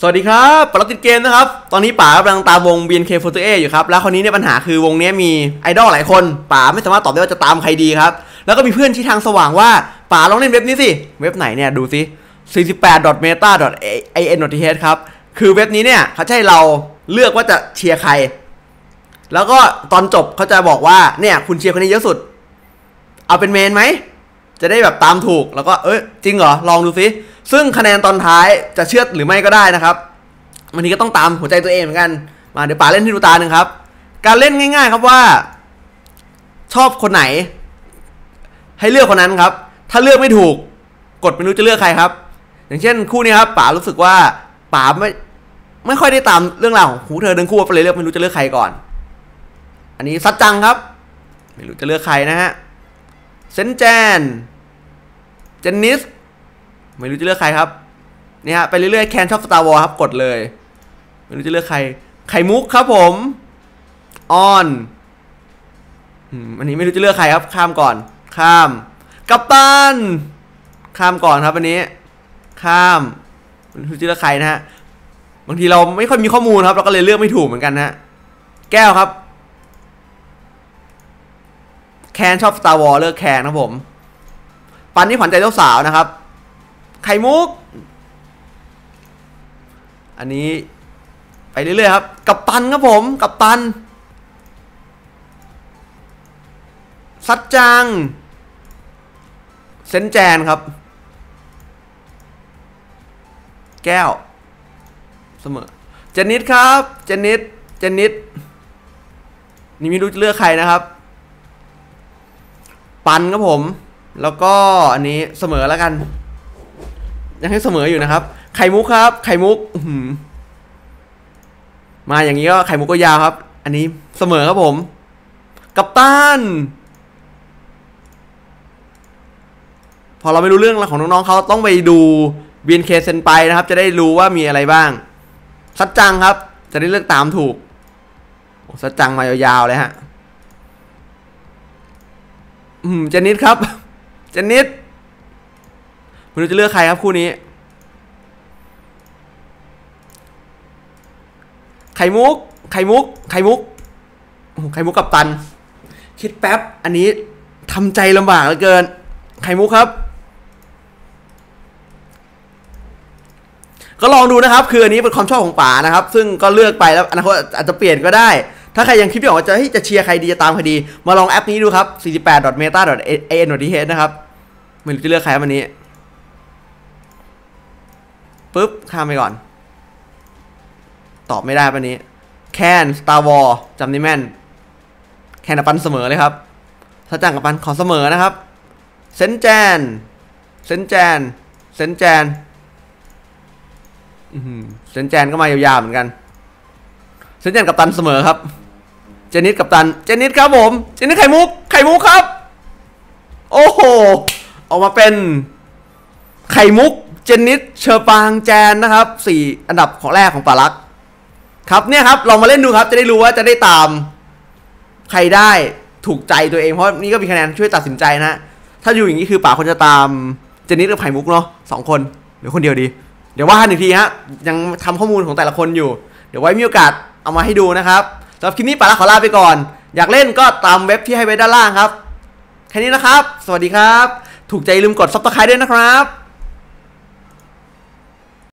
สวัสดีครับปรติดเกมนะครับ ตอนนี้ป๋ากำลังตามวง BNK48 อยู่ครับ แล้วคราวนี้เนี่ยปัญหาคือวงนี้มีไอดอลหลายคนป๋าไม่สามารถตอบได้ว่าจะตามใครดีครับ แล้วก็มีเพื่อนที่ทางสว่างว่าป๋าลองเล่นเว็บนี้สิ เว็บไหนเนี่ยดูสิ 48.meta.in.th ครับ คือเว็บนี้เนี่ยเขาให้เราเลือกว่าจะเชียร์ใคร แล้วก็ตอนจบเขาจะบอกว่าเนี่ยคุณเชียร์คนนี้เยอะสุด เอาเป็นเมนไหม จะได้แบบตามถูก แล้วก็เอ้ยจริงเหรอลองดูสิ ซึ่งคะแนนตอนท้ายจะเชื่อหรือไม่ก็ได้นะครับวันนี้ก็ต้องตามหัวใจตัวเองเหมือนกัน มาเดี๋ยวป๋าเล่นที่ดูตาหนึ่งครับ การเล่นง่าย ๆ ครับว่า ชอบคนไหน ให้เลือกคนนั้นครับ ถ้าเลือกไม่ถูก กดไม่รู้จะเลือกใครครับ อย่างเช่นคู่นี้ครับป๋ารู้สึกว่าป๋าไม่ไม่ค่อยได้ตามเรื่องราวของคู่เธอเดินคู่ไปเลยเลือกไม่รู้จะเลือกใครก่อน อันนี้ซัดจังครับ ไม่รู้จะเลือกใครนะฮะเซนแจนเจนนิส ไม่รู้จะเลือกใครครับนี่ฮะไปเรื่อยๆแคนชอบสตาร์วอลครับกดเลย ไม่รู้จะเลือกใคร ไข่มุกครับผมออนอันนี้ไม่รู้จะเลือกใครครับ ข้ามก่อน ข้ามกัปตันข้ามก่อนครับอันนี้ ข้ามไม่รู้จะเลือกใครนะฮะบางทีเราไม่ค่อยมีข้อมูลครับ เราก็เลยเลือกไม่ถูกเหมือนกันนะแก้วครับ แคนชอบ Star Wars เลือกแคนครับผม ปันนี่ขวัญใจเจ้าสาวนะครับ ไข่มุก อันนี้ไปเรื่อยๆครับ กับตันครับผม กับตัน ซัดจัง เซนแจนครับ แก้ว เสมอ เจนิดครับ เจนิด เจนนิด นี่ไม่รู้จะเลือกใครนะครับ ปันครับผม แล้วก็อันนี้เสมอแล้วกัน ยังให้เสมออยู่นะครับ ไข่มุกครับ ไข่มุกมาอย่างนี้ก็ไข่มุกก็ยาวครับ อันนี้เสมอครับผม กับตันพอเราไม่รู้เรื่องของน้องๆเขาต้องไปดู BNK เซนไปนะครับ จะได้รู้ว่ามีอะไรบ้าง สัดจังครับ จะได้เลือกตามถูกโอ้สัดจังมายาวๆเลยฮะ อืมเจนิดครับ เจนิด ไม่รู้จะเลือกใครครับคู่นี้ ไข่มุก ไข่มุก ไข่มุก ไข่มุกกับตัน คิดแป๊บ อันนี้ทำใจลำบากเหลือเกิน ไข่มุกครับ ก็ลองดูนะครับ คืออันนี้เป็นความชอบของป๋านะครับ ซึ่งก็เลือกไปแล้วอนาคตอาจจะเปลี่ยนก็ได้ถ้าใครยังคิดไม่ออกว่าจะเฮ้จะเชียร์ใครดีจะตามใครดี มาลองแอปนี้ดูครับ 48.meta.an.th นะครับ ไม่รู้จะเลือกใครวันนี้ ปุ๊บ ข้ามไปก่อน ตอบไม่ได้วันนี้ แคน Star War จำได้แม่น แคนกับปันเสมอเลยครับถ้าจังกับปันขอเสมอนะครับ เซนแจน เซนแจน เซนแจนอือหือเซนแจนก็มายาวๆเหมือนกัน เซนแจนกับตันเสมอครับ เจนิดกับตัน เจนิดครับผม เจนิดไข่มุก ไข่มุกครับ โอ้โห ออกมาเป็น ไข่มุก เจนิดเชอปางแจนนะครับสี่อันดับของแรกของปาลักครับเนี่ยครับลองมาเล่นดูครับจะได้รู้ว่าจะได้ตาม ใครได้ถูกใจตัวเองเพราะนี่ก็มีคะแนนช่วยตัดสินใจนะ ถ้าอยู่อย่างนี้คือป่าคนจะตามเจนิดกับไข่มุกเนาะสองคนหรือคนเดียวดี เดี๋ยวว่ากันอีกทีฮะยังทำข้อมูลของแต่ละคนอยู่ เดี๋ยวไว้มีโอกาสเอามาให้ดูนะครับสำหรับคลิปนี้ป่าละขอลาไปก่อน อยากเล่นก็ตามเว็บที่ให้ไว้ด้านล่างครับแค่นี้นะครับ สวัสดีครับ ถูกใจลืมกดซับสไครต์ด้วยนะครับ